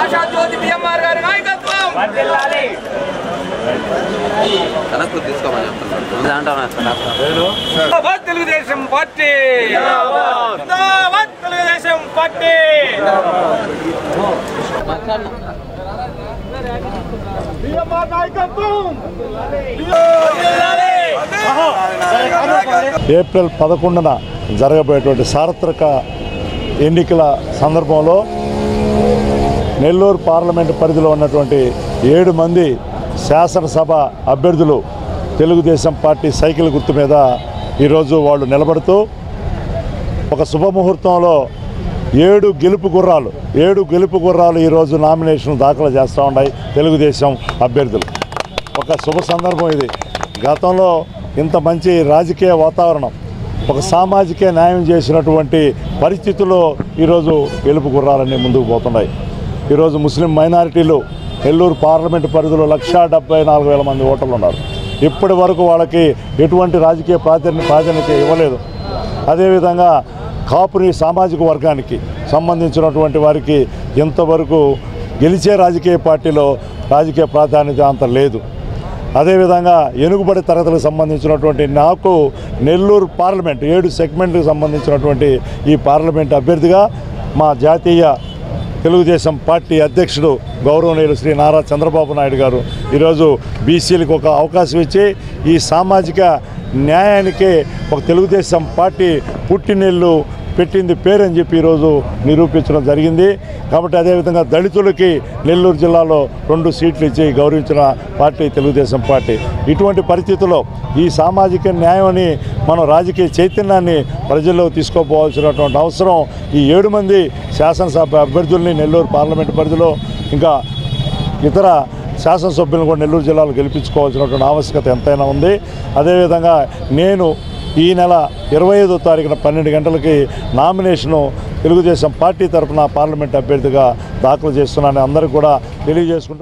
ఆశా జ్యోతి BMR గారి నాయకత్వం తీసుకోమని చెప్తున్నాను Telugu Desam party Telugu Desam party BMR నాయకత్వం ఏప్రిల్ పదకొండున జరగబోయేటువంటి సార్వత్రిక ఎన్నికల సందర్భంలో నెల్లూరు పార్లమెంటు పరిధిలో ఉన్నటువంటి ఏడు మంది శాసనసభ అభ్యర్థులు తెలుగుదేశం పార్టీ సైకిల్ గుర్తు మీద ఈరోజు వాళ్ళు నిలబడుతూ ఒక శుభముహూర్తంలో ఏడు గెలుపు గుర్రాలు ఏడు గెలుపు గుర్రాలు ఈరోజు నామినేషన్ దాఖలు చేస్తూ ఉన్నాయి తెలుగుదేశం అభ్యర్థులు. ఒక శుభ సందర్భం ఇది. గతంలో ఇంత మంచి రాజకీయ వాతావరణం ఒక సామాజిక న్యాయం చేసినటువంటి పరిస్థితుల్లో ఈరోజు వెలుపు గుర్రాలన్నీ ముందుకు పోతున్నాయి. ఈరోజు ముస్లిం మైనారిటీలు నెల్లూరు పార్లమెంటు పరిధిలో లక్షా డెబ్బై నాలుగు వేల మంది ఓటర్లు ఉన్నారు. ఇప్పటి వరకు వాళ్ళకి ఎటువంటి రాజకీయ ప్రాధాన్య ప్రాధాన్యత ఇవ్వలేదు. అదేవిధంగా కాపుని సామాజిక వర్గానికి సంబంధించినటువంటి వారికి ఇంతవరకు గెలిచే రాజకీయ పార్టీలో రాజకీయ ప్రాధాన్యత అంత లేదు. అదేవిధంగా ఎనుగుబడి తరగతులకు సంబంధించినటువంటి నాకు నెల్లూరు పార్లమెంట్ ఏడు సెగ్మెంట్కి సంబంధించినటువంటి ఈ పార్లమెంట్ అభ్యర్థిగా మా జాతీయ తెలుగుదేశం పార్టీ అధ్యక్షుడు గౌరవనీయులు శ్రీ నారా చంద్రబాబు నాయుడు గారు ఈరోజు బీసీలకు ఒక అవకాశం ఇచ్చి ఈ సామాజిక న్యాయానికి ఒక తెలుగుదేశం పార్టీ పుట్టినెల్లు పెట్టింది పేరని చెప్పి ఈరోజు నిరూపించడం జరిగింది. కాబట్టి అదేవిధంగా దళితులకి నెల్లూరు జిల్లాలో రెండు సీట్లు ఇచ్చి గౌరవించిన పార్టీ తెలుగుదేశం పార్టీ. ఇటువంటి పరిస్థితుల్లో ఈ సామాజిక న్యాయాన్ని మనం రాజకీయ చైతన్యాన్ని ప్రజల్లో తీసుకోపోవాల్సినటువంటి అవసరం ఈ ఏడు మంది శాసనసభ అభ్యర్థుల్ని నెల్లూరు పార్లమెంటు పరిధిలో ఇంకా ఇతర శాసనసభ్యులను కూడా నెల్లూరు జిల్లాలో గెలిపించుకోవాల్సినటువంటి ఆవశ్యకత ఎంతైనా ఉంది. అదేవిధంగా నేను ఈ నెల ఇరవై ఐదో తారీఖున పన్నెండు గంటలకి నామినేషను తెలుగుదేశం పార్టీ తరఫున పార్లమెంట్ అభ్యర్థిగా దాఖలు చేస్తున్నానని అందరికీ కూడా తెలియజేసుకుంటూ